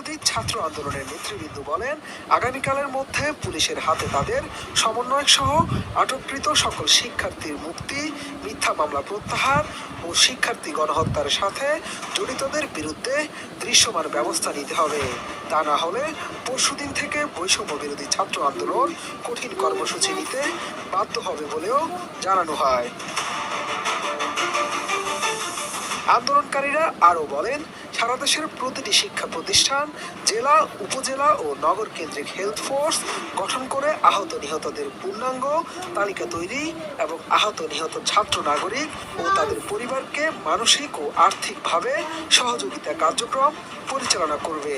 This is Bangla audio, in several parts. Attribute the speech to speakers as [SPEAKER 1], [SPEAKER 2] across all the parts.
[SPEAKER 1] বিরোধী ছাত্র আন্দোলনের নেতৃবৃন্দ বলেন, আগামীকালের মধ্যে পুলিশের হাতে তাদের সমন্বয়ক সহ আটককৃত সকল শিক্ষার্থীর মুক্তি, মিথ্যা মামলা প্রত্যাহার ও শিক্ষার্থী গণহত্যার সাথে জড়িতদের বিরুদ্ধে দৃশ্যমান ব্যবস্থা নিতে হবে। তা না হলে পরশুদিন থেকে বৈষম্য বিরোধী ছাত্র আন্দোলন কঠিন কর্মসূচি নিতে বাধ্য হবে বলেও জানানো হয়। আন্দোলনকারীরা আরও বলেন সারা দেশের প্রতিটি শিক্ষা প্রতিষ্ঠান, জেলা, উপজেলা ও নগর কেন্দ্রিক হেলথ ফোর্স গঠন করে আহত নিহতদের পূর্ণাঙ্গ তালিকা তৈরি এবং আহত নিহত ছাত্র নাগরিক ও তাদের পরিবারকে মানসিক ও আর্থিকভাবে সহযোগিতা কার্যক্রম পরিচালনা করবে।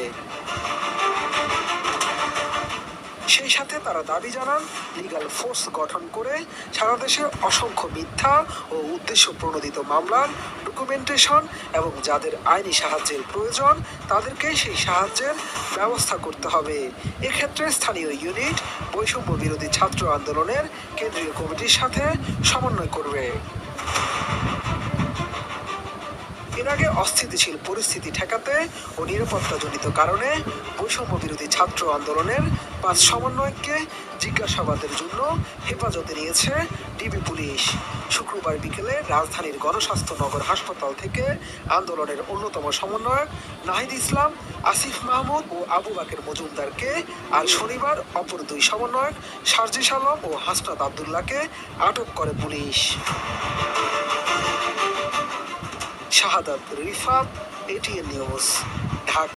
[SPEAKER 1] সেই সাথে তারা দাবি জানান লিগাল ফোর্স গঠন করে সারা দেশে অসংখ্য মিথ্যা ও উদ্দেশ্য প্রণোদিত মামলার ডকুমেন্টেশন এবং যাদের আইনি সাহায্যের প্রয়োজন, তাদেরকে সেই সাহায্যের ব্যবস্থা করতে হবে। এক্ষেত্রে স্থানীয় ইউনিট বৈষম্য বিরোধী ছাত্র আন্দোলনের কেন্দ্রীয় কমিটির সাথে সমন্বয় করবে। এর আগে অস্থিতিশীল পরিস্থিতি ঠেকাতে ও নিরাপত্তাজনিত কারণে বৈষম্য বিরোধী ছাত্র আন্দোলনের পাঁচ সমন্বয়ককে জিজ্ঞাসাবাদের জন্য হেফাজতে নিয়েছে ডিবি পুলিশ। শুক্রবার বিকেলে রাজধানীর গণস্বাস্থ্য নগর হাসপাতাল থেকে আন্দোলনের অন্যতম সমন্বয়ক নাহিদ ইসলাম, আসিফ মাহমুদ ও আবু বাকের মজুমদারকে আর শনিবার অপর দুই সমন্বয়ক সার্জিস আলম ও হাসনাত আবদুল্লাহকে আটক করে police. Shahadat Rifat ATN News